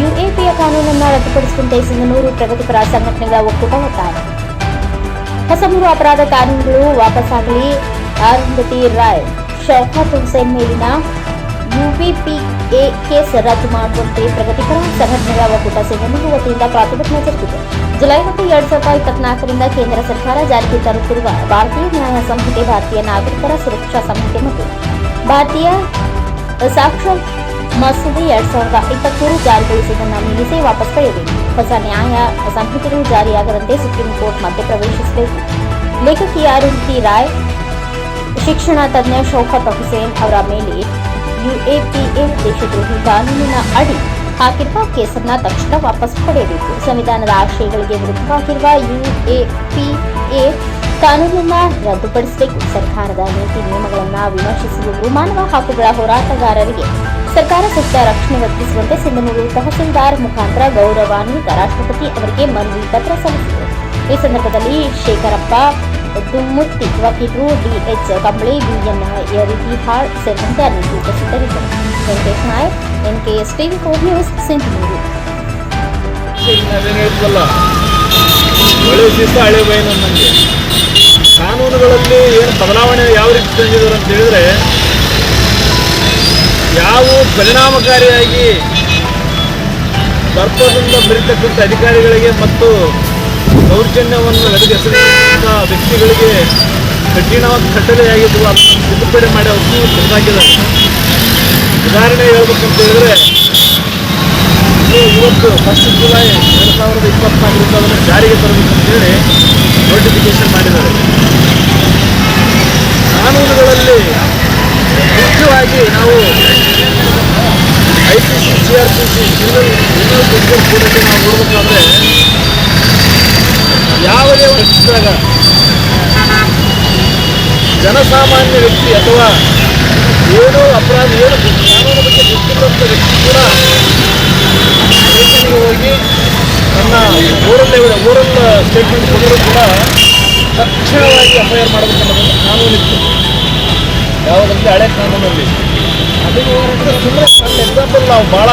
ಯುಎಪಿಯ ಕಾನೂನನ್ನು ರದ್ದುಪಡಿಸುವಂತೆ ಸಿಂಧನೂರು ಪ್ರಗತಿಪರ ಸಂಘಟನೆಗಳ ಒಕ್ಕೂಟ ಒತ್ತಾಯ ಹೊಸಮೂರು ಅಪರಾಧ ಕಾನೂನುಗಳು ವಾಪಸ್ಸಾಗಲಿ ಅರುಂಧತಿ ರಾಯ್ ಶೌಕತ್ ಹುಸೇನ್ ಮೇಲಿನ ಯುಪಿಪಿಎ ಕೇಸ್ ರದ್ದು ಮಾಡುವಂತೆ ಪ್ರಗತಿಪರ ಸಂಘಟನೆಗಳ ಒಕ್ಕೂಟ ಸಿಂಧನೂರು ವತಿಯಿಂದ ಪ್ರತಿಭಟನೆ ಜರುಗಿದೆ ಜುಲೈ ಮತ್ತು ಎರಡ್ ಸಾವಿರದ ಇಪ್ಪತ್ನಾಲ್ಕರಿಂದ ಕೇಂದ್ರ ಸರ್ಕಾರ ಜಾರಿಗೆ ತರುತ್ತಿರುವ ಭಾರತೀಯ ನ್ಯಾಯ ಸಂಹಿತೆ ಭಾರತೀಯ ನಾಗರಿಕರ ಸುರಕ್ಷಾ ಸಂಹಿತೆ ಮತ್ತು ಭಾರತೀಯ ಸಾಕ್ಷ್ಯ ಮಸೂದೆ ಎರಡ್ ಸಾವಿರದ ಇಪ್ಪತ್ಮೂರು ಜಾರಿಗೊಳಿಸುವುದನ್ನು ನಿಲ್ಲಿಸಿ ವಾಪಸ್ ಪಡೆಯಬೇಕು ಹೊಸ ನ್ಯಾಯ ಸಂಹಿತೆಗಳು ಜಾರಿಯಾಗದಂತೆ ಸುಪ್ರೀಂ ಕೋರ್ಟ್ ಮಧ್ಯಪ್ರವೇಶಿಸಬೇಕು ಲೇಖಕಿ ಅರುಂಧತಿ ರಾಯ್, ಶಿಕ್ಷಣ ತಜ್ಞ ಶೌಕತ್ ಹುಸೇನ್ ಅವರ ಮೇಲೆ ಯುಎಪಿಎ ದೇಶದ್ರೋಹಿ ಕಾನೂನಿನ ಅಡಿ ಹಾಕಿರುವ ಕೇಸನ್ನ ತಕ್ಷಣ ವಾಪಸ್ ಪಡೆಯಬೇಕು. ಸಂವಿಧಾನದ ಆಶಯಗಳಿಗೆ ವಿರುದ್ಧವಾಗಿರುವ ಯುಎಪಿಎ ಕಾನೂನನ್ನ ರದ್ದುಪಡಿಸಬೇಕು. ಸರ್ಕಾರದ ನೀತಿ ನಿಯಮಗಳನ್ನು ವಿಮರ್ಶಿಸುವುದು ಮಾನವ ಹಕ್ಕುಗಳ ಹೋರಾಟಗಾರರಿಗೆ ಸರ್ಕಾರ ಸೂಕ್ತ ರಕ್ಷಣೆ ಒದಗಿಸುವಂತೆ ಸಿಂಧನೂರು ತಹಸೀಲ್ದಾರ್ ಮುಖಾಂತರ ಗೌರವಾನ್ವಿತ ರಾಷ್ಟ್ರಪತಿ ಅವರಿಗೆ ಮನವಿ ಪತ್ರ ಸಲ್ಲಿಸಿದರು. ಈ ಸಂದರ್ಭದಲ್ಲಿ ಶೇಖರಪ್ಪ ದುಮ್ಮುತ್ತಿ ವಕೀಲರು ಡಿಎಚ್ ಕಂಬಳಿ ಬಿಎನ್ ಯರಿಹಾಳ್ ಸೇರಿದಂತೆ ಅನೇಕ ಉಪಸ್ಥಿತರಿದ್ದರು. Venkatesh Nayak NKS TV four news, Sindhanur. ಕಾನೂನುಗಳಲ್ಲಿ ಏನು ಬದಲಾವಣೆ ಯಾವ ರೀತಿ ತಂದಿದ್ದಾರೆ ಅಂತ ಹೇಳಿದ್ರೆ ಯಾವ ಪರಿಣಾಮಕಾರಿಯಾಗಿ ದರ್ಪದಿಂದ ಬರೀತಕ್ಕಂಥ ಅಧಿಕಾರಿಗಳಿಗೆ ಮತ್ತು ದೌರ್ಜನ್ಯವನ್ನು ನಡೆಗೆಸದಂಥ ವ್ಯಕ್ತಿಗಳಿಗೆ ಕಠಿಣವಾದ ಕಟ್ಟಲೆಯಾಗಿದ್ದು ಅದನ್ನು ತಿದ್ದುಪಡಿ ಮಾಡಿ ಅವರು ತೆಗೆದಾಕಿದ್ದಾರೆ ಉದಾಹರಣೆ ಹೇಳ್ಬೇಕಂತ ಹೇಳಿದ್ರೆ ಇವತ್ತು ಫಸ್ಟ್ ಜುಲೈ ಎರಡು ಸಾವಿರದ ಇಪ್ಪತ್ನಾಲ್ಕರಿಂದ ಅದನ್ನು ಜಾರಿಗೆ ತರಬೇಕಂತೇಳಿ ನೋಟಿಫಿಕೇಶನ್ ಮಾಡಿದ್ದಾರೆ. ಕಾನೂನುಗಳಲ್ಲಿ ಮುಖ್ಯವಾಗಿ ನಾವು I P C C R P C ಕೋಡಲ್ಲಿ ನಾವು ಯಾವುದೇ ಒಂದು ಜನಸಾಮಾನ್ಯ ವ್ಯಕ್ತಿ ಅಥವಾ ಏನು ಅಪರಾಧ, ಏನು ಕಾನೂನು ಬಗ್ಗೆ ಗೊತ್ತಿರುವಂಥ ವ್ಯಕ್ತಿ ಕೂಡ ಸ್ಟೇಷನ್ಗೆ ಹೋಗಿ ನನ್ನ ಓರಲ್ ಓರಲ್ ಸ್ಟೇಟ್ಮೆಂಟ್ ಕೊಟ್ಟರೂ ಕೂಡ ತಕ್ಷಣವಾಗಿ ಆರ್ ಮಾಡಬೇಕನ್ನೋದೊಂದು ಕಾನೂನಿತ್ತು. ಯಾವುದಂದ್ರೆ ಹಳೆ ಕಾನೂನಲ್ಲಿ. ಅದಕ್ಕೆ ಸುಮ್ಮನೆ ಎಕ್ಸಾಂಪಲ್ ನಾವು ಭಾಳ